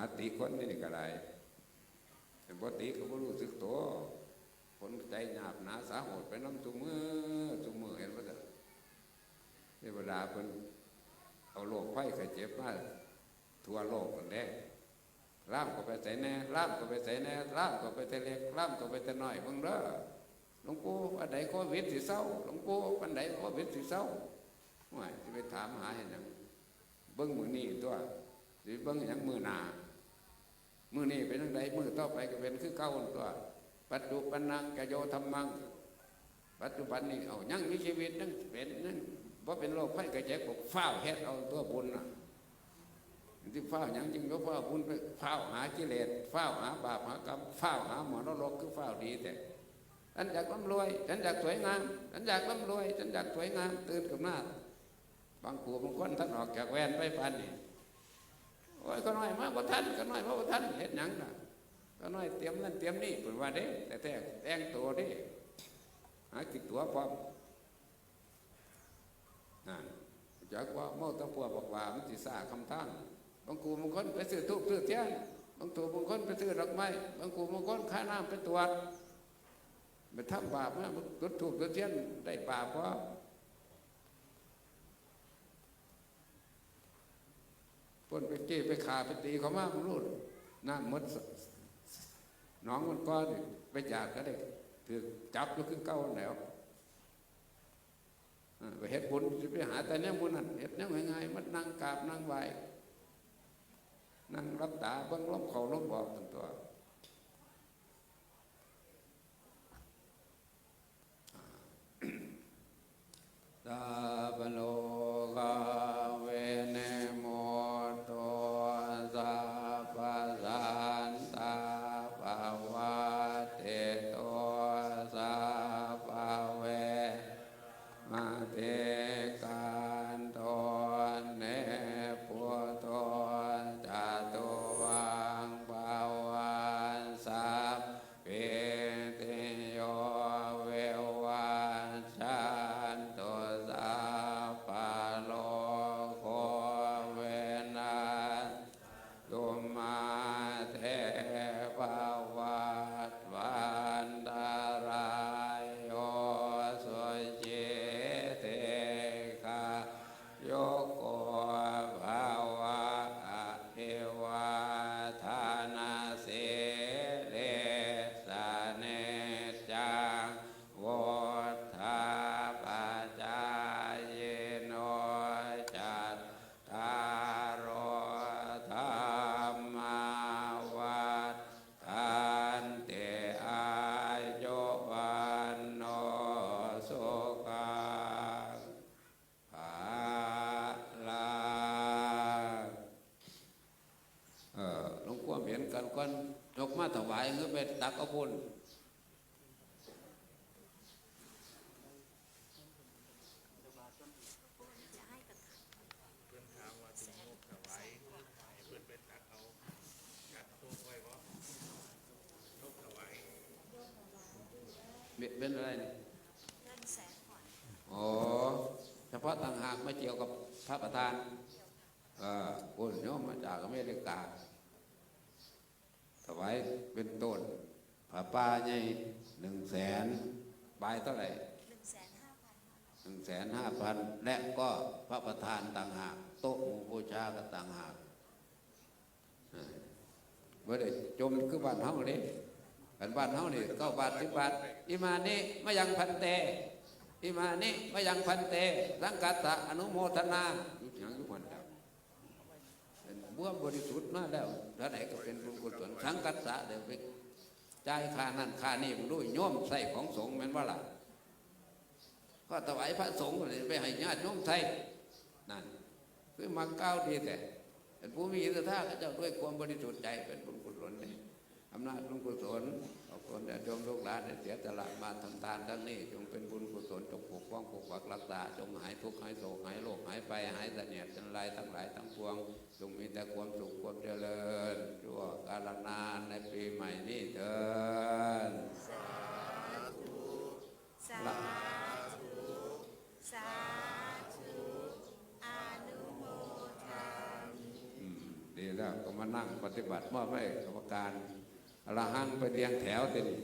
าตีคนนี่ก็ได้เป็นบ่ตีก็บ่รู้สึกตัวคนใจหยาบหนาสาหดไปน้ำจุมือจุมือเห็นบ่จ้ะเทวดาเพิ่นเอาโรคไข้ไข้เจ็บมาทั่วโลกกันแด้ร่ามก็ไปใส่แน่ร่ามก็ไปใส่แน่ร่ามก็ไปแต่เล็กร่ามก็ไปแต่น้อยเบิ่งเด้อหลวงปู่อันใดโควิดสิเศร้าหลวงปู่อันใดโควิดสิเศร้าห่ไปถามหาเห็นหยังเบิ่งมือนี้ตัวสิเบิ่งหยังมือหนา มือนี้เป็นยังไงมือต่อไปก็เป็นคือเก่าตัว ปัจจุบันนังกโยธรรมัง ปัจจุบันนี้เอายังมีชีวิตนั่งเป็นนั่งว่าเป็นโรคไข้กระเจ็บกฟ้าเฮ็ดเอาตัวบุญน่ะที่ฟ้ายังจึงก็ฟ้าบุญไปฟ้าหากิเลสฟ้าหาบาปหากรรมฟ้าหาหมอนรกคือฟ้าดีแต่ฉันอยากร่ำรวยฉันอยากสวยงามฉันอยากร่ำรวยฉันอยากสวยงามตื่นขึ้นมาบางกูบางคนท่านออกจากแวนไปปันนี่ โอ้ยก็น้อยมากกว่าท่านก็น้อยมากกว่าท่านเห็นหยังน่ะก็น้อยเตรียมนั่นเตรียมนี่เป็นว่าเด้แต่แต่แต่งตัวเด้หากินตัวพร้อมนั่นจากว่าเมาตะปัวบอกว่ามันสิสาคำทั้งบางกูบางคนไปซื้อทูบซื้อเทียนบางตัวบางคนไปซื้อดอกไม้บางกูบางคนค่าน้ำไปตรวจไปทำบาปนะจุดทูบจุดเทียนได้บาปเพราะ ปนไปเก้ไปขาไปตีเขามากมันรูดน้ำมดหน้องมันก้อนไปจากก็ได้ถือจับก็คือเก้าแล้วไปเฮ็ดบุญจะไปหาแต่เนี้ยบุญนั่นเฮ็ดเนี้ยง่ายๆมันนั่งกราบนั่งไหวนั่งรับตาเบิ้งล้มเขาล้มบอกตั้งตัว โไปตักเอาบุญเพื่อนถามว่าถึงงบถวายให้เพื่อนไปตักเอาจัดตัวไว้บ่งบถวายเป็นเป็นอะไรนี่เงินแสนก่อนอ๋อ เฉพาะต่างหากไม่เกี่ยวกับพระประธานเออคุณโยมมาจากอเมริกา ถวายเป็นต้นผ้าป่าใหญ่หนึ่งแสนบายเท่าไหร่หนึ่งแสนห้าพันหนึ่งแสนห้าพันและก็พระประธานต่างหาก โต๊ะหมู่บูชาก็ต่างหากเออเมื่อได้จมคือบ้านเฮาเลยกันบ้านเฮานี่เก้าบาทสิบบาทอิมานิมายังพันเตอิมานิมายังพันเตสังกัตตะอนุโมทนาอยู่อย่างอยู่มันแล้ว บวบริสุทธิ์มาแล้วถ้าไหนก็เป็นบุญกุศลสังกัตตะเดี๋ยวไปจ่ายค่านั่นค่านี่มันด้วยโยมใส่ของสงฆ์แม่นว่าล่ะก็ถวายพระสงฆ์เลยไปให้ญาติโยมไทยนั่นคือมาก้าวดีแต่เป็นผู้มีอิทธิธาตุเจ้าด้วยความบริสุทธิ์ใจเป็นบุญกุศลนี่อำนาจบุญกุศลขอบคุณแต่โยมลูกหลานเสียสละมาทำทานทั้งนี้จงเป็นบุญกุศลจงปก ป้องปกปักรักษา จงหายทุกข์หายโศกหายโรคหายไปหายเสนียดจันไรทั้งหลายทั้งปวง จงมีแต่ความสุขความเจริญชั่วกาลนานในปีใหม่นี้เถิดสาธุสาธุอนุโมทามิอืมดีแล้วก็มานั่งปฏิบัติมอบให้กรรมการอรหังไปเรียงแถวทีนี้